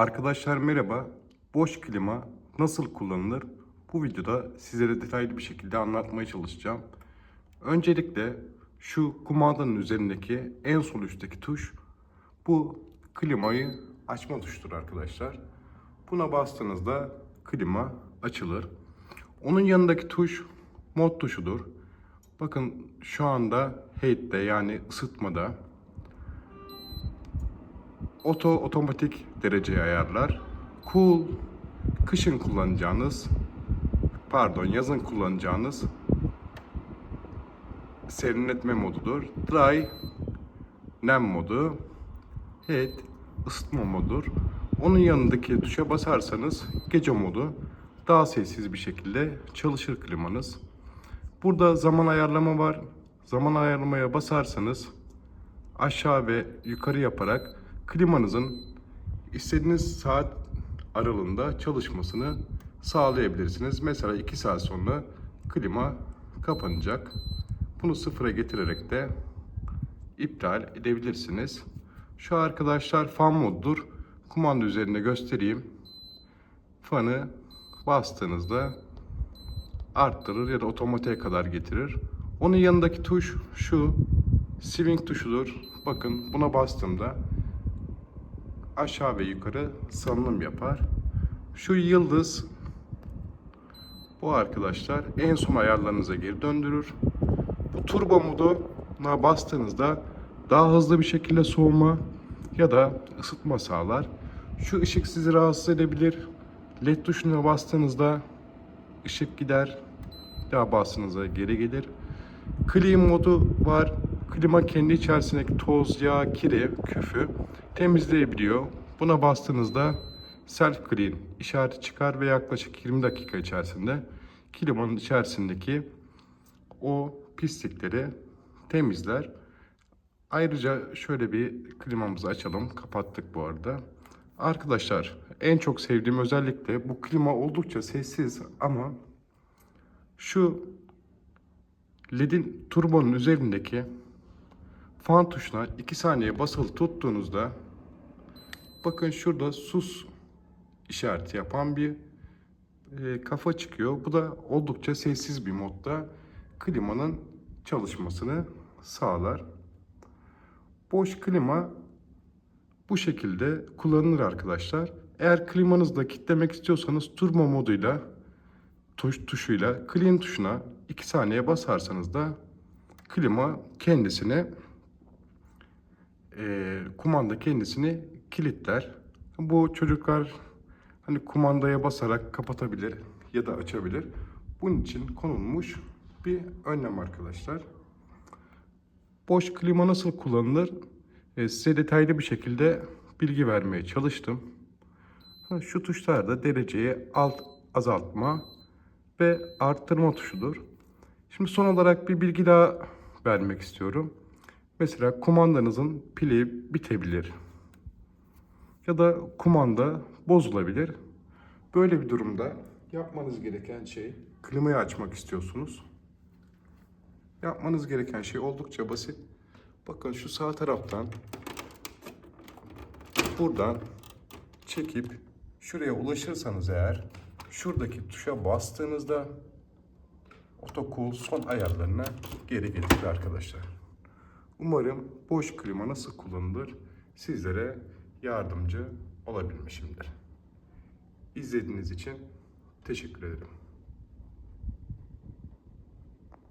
Arkadaşlar merhaba. Boş klima nasıl kullanılır? Bu videoda sizlere detaylı bir şekilde anlatmaya çalışacağım. Öncelikle şu kumandanın üzerindeki en sol üstteki tuş bu klimayı açma tuşudur arkadaşlar. Buna bastığınızda klima açılır. Onun yanındaki tuş mod tuşudur. Bakın şu anda heat'te yani ısıtmada Oto otomatik dereceyi ayarlar. Cool kışın kullanacağınız pardon yazın kullanacağınız serinletme modudur. Dry nem modu. Heat ısıtma modudur. Onun yanındaki tuşa basarsanız gece modu daha sessiz bir şekilde çalışır klimanız. Burada zaman ayarlama var. Zaman ayarlamaya basarsanız aşağı ve yukarı yaparak klimanızın istediğiniz saat aralığında çalışmasını sağlayabilirsiniz. Mesela 2 saat sonra klima kapanacak. Bunu sıfıra getirerek de iptal edebilirsiniz. Şu arkadaşlar fan modudur. Kumanda üzerinde göstereyim. Fanı bastığınızda arttırır ya da otomatiğe kadar getirir. Onun yanındaki tuş şu swing tuşudur. Bakın buna bastığımda aşağı ve yukarı salınım yapar. Şu yıldız bu arkadaşlar en son ayarlarınıza geri döndürür. Bu turbo moduna bastığınızda daha hızlı bir şekilde soğuma ya da ısıtma sağlar. Şu ışık sizi rahatsız edebilir. LED tuşuna bastığınızda ışık gider. Daha bastığınızda geri gelir. Clean modu var. Klima kendi içerisindeki toz, yağ, kiri, küfü temizleyebiliyor. Buna bastığınızda self clean işareti çıkar ve yaklaşık 20 dakika içerisinde klimanın içerisindeki o pislikleri temizler. Ayrıca şöyle bir klimamızı açalım. Kapattık bu arada. Arkadaşlar en çok sevdiğim özellik de bu klima oldukça sessiz ama şu LED'in turbonun üzerindeki fan tuşuna 2 saniye basılı tuttuğunuzda bakın şurada sus işareti yapan bir e, kafa çıkıyor. Bu da oldukça sessiz bir modda klimanın çalışmasını sağlar. Boş klima bu şekilde kullanılır arkadaşlar. Eğer klimanızı da kilitlemek istiyorsanız turbo moduyla tuş tuşuyla clean tuşuna 2 saniye basarsanız da klima kendisini e, kumanda kendisini kilitler. Bu çocuklar hani kumandaya basarak kapatabilir ya da açabilir. Bunun için konulmuş bir önlem arkadaşlar. Boş klima nasıl kullanılır? E, size detaylı bir şekilde bilgi vermeye çalıştım. Şu tuşlar da dereceyi alt azaltma ve arttırma tuşudur. Şimdi son olarak bir bilgi daha vermek istiyorum. Mesela kumandanızın pili bitebilir. Ya da kumanda bozulabilir. Böyle bir durumda yapmanız gereken şey klimayı açmak istiyorsunuz. Yapmanız gereken şey oldukça basit. Bakın şu sağ taraftan buradan çekip şuraya ulaşırsanız eğer şuradaki tuşa bastığınızda otocool son ayarlarına geri getirir arkadaşlar. Umarım boş klima nasıl kullanılır sizlere yardımcı olabilmişimdir. İzlediğiniz için teşekkür ederim.